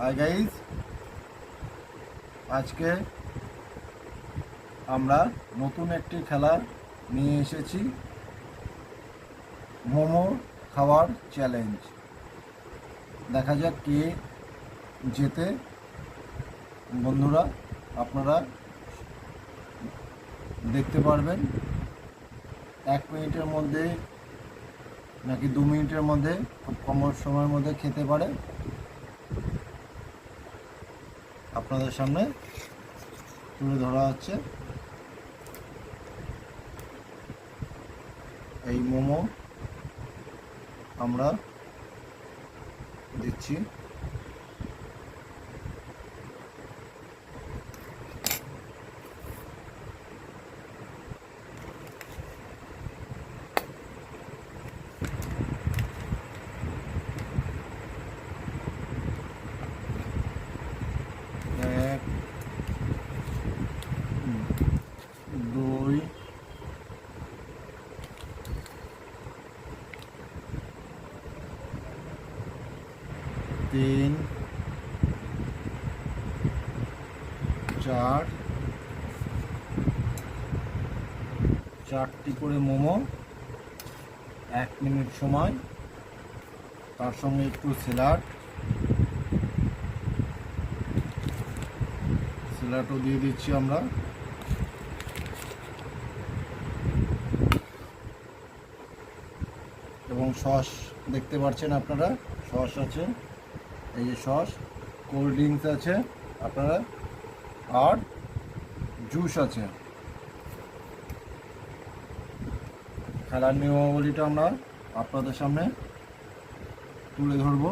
Hi guys আজকে আমরা নতুন একটি খেলা নিয়ে এসেছি। মোমো খাওয়ার চ্যালেঞ্জ দেখা যাক কে যেতে বন্ধুরা, আপনারা দেখতে পারবেন। এক মিনিটের মধ্যে নাকি দু মিনিটের মধ্যে, খুব কম সময়ের মধ্যে খেতে পারে। আপনাদের সামনে তুলে ধরা হচ্ছে। এই মোমো আমরা দিচ্ছি এক দুই তিন, চার, চারটি করে মোমো, এক মিনিট সময়, তার সঙ্গে একটু স্যালাড। স্যালাডও দিয়ে দিচ্ছি আমরা। এবং সস দেখতে পাচ্ছেন আপনারা, সস আছে। এই যে সস কোল্ড ড্রিঙ্কস আছে, আপনারা আর জুস আছে। খেলার নিয়মাবলীটা আমরা আপনাদের সামনে তুলে ধরবো।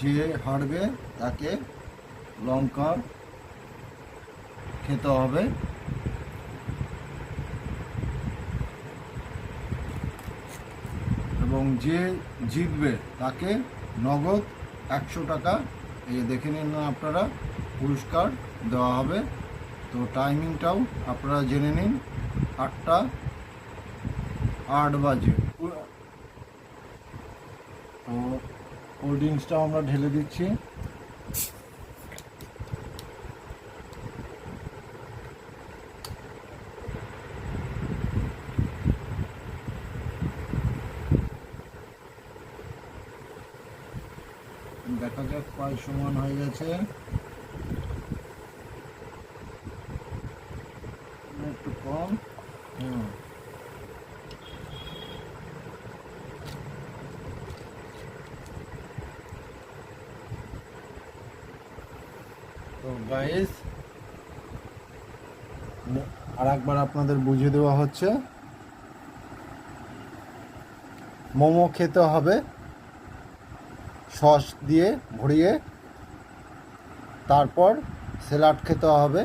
যে হারবে তাকে লঙ্কা খেতে হবে। এবং যে জিতবে, তাকে নগদ একশো টাকা। এই দেখে নিন না আপনারা, পুরস্কার দেওয়া হবে। তো টাইমিংটাও আপনারা জেনে নিন, আটটা আট বাজে। তো কোল্ড ড্রিঙ্কসটাও আমরা ঢেলে দিচ্ছি। দেখা যাক প্রায় সমান হয়ে গেছে। একটু কম। হুম তো গাইস আর একবার আপনাদের বুঝিয়ে দেওয়া হচ্ছে। মোমো খেতে হবে, সস দিয়ে ভরিয়ে, তারপর স্যালাড খেতে হবে,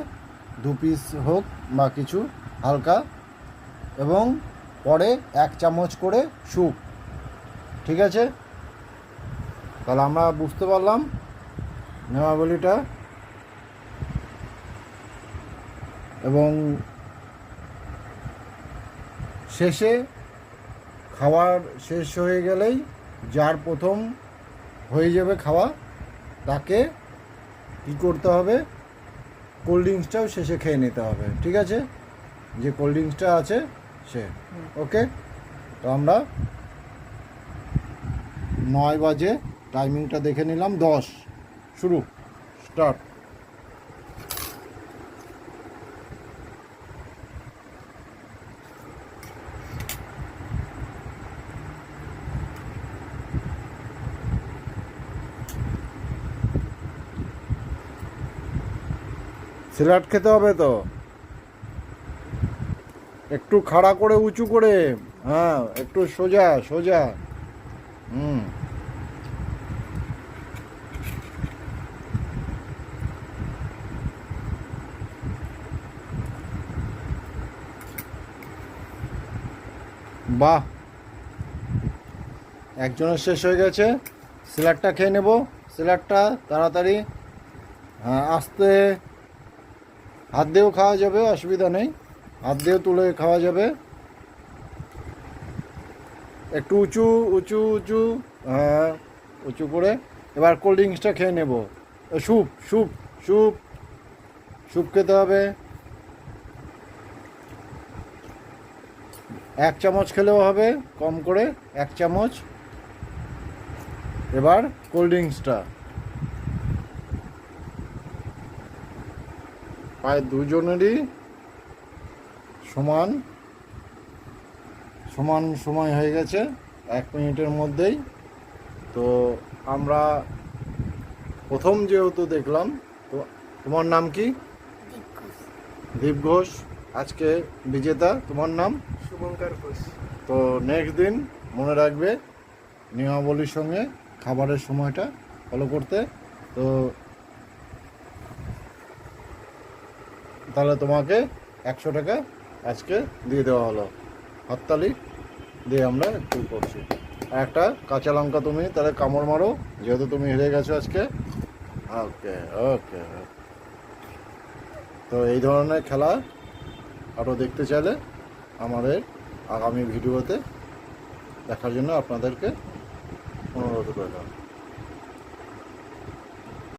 দু পিস হোক বা কিছু হালকা, এবং পরে এক চামচ করে স্যুপ। ঠিক আছে? তাহলে আমরা বুঝতে পারলাম নিয়মাবলীটা এবং শেষে খাওয়ার শেষ হয়ে গেলেই যার প্রথম হয়ে যাবে খাওয়া, তাকে কী করতে হবে? কোল্ড ড্রিঙ্কসটাও শেষে খেয়ে নিতে হবে, ঠিক আছে? যে কোল্ড ড্রিঙ্কসটা আছে, সে। ওকে তো আমরা নয় বাজে টাইমিংটা দেখে নিলাম, দশ। শুরু। স্টার্ট স্যালাড খেতে হবে তো? একটু খাড়া করে, উঁচু করে। হ্যাঁ একটু সোজা সোজা। হুম। বাহ! একজনের শেষ হয়ে গেছে। স্যালাডটা খেয়ে নেব। স্যালাডটা তাড়াতাড়ি হ্যাঁ আস্তে হাত দিয়েও খাওয়া যাবে, অসুবিধা নেই। হাত দিয়েও তুলে খাওয়া যাবে। একটু উঁচু উঁচু উঁচু হ্যাঁ উঁচু করে। এবার কোল্ড ড্রিঙ্কসটা খেয়ে নেব। স্যুপ স্যুপ স্যুপ স্যুপ খেতে হবে। এক চামচ খেলেও হবে, কম করে এক চামচ। এবার কোল্ড ড্রিঙ্কসটা প্রায় দুজনেরই সমান সমান সময় হয়ে গেছে এক মিনিটের মধ্যেই। তো আমরা প্রথম যেহেতু দেখলাম তো তোমার নাম কি? দীপ ঘোষ। আজকে বিজেতা তোমার নাম? শুভঙ্কর ঘোষ। তো নেক্সট দিন মনে রাখবে নিয়মাবলীর সঙ্গে খাবারের সময়টা ফলো করতে। তো তাহলে তোমাকে একশো টাকা আজকে দিয়ে দেওয়া হলো। হরতালি দিয়ে আমরা একটু করছি। একটা কাঁচা লঙ্কা তুমি তাহলে কামড় মারো, যেহেতু তুমি হেরে গেছো আজকে। ওকে ওকে তো এই ধরনের খেলা আরও দেখতে চাইলে আমাদের আগামী ভিডিওতে দেখার জন্য আপনাদেরকে অনুরোধ করলাম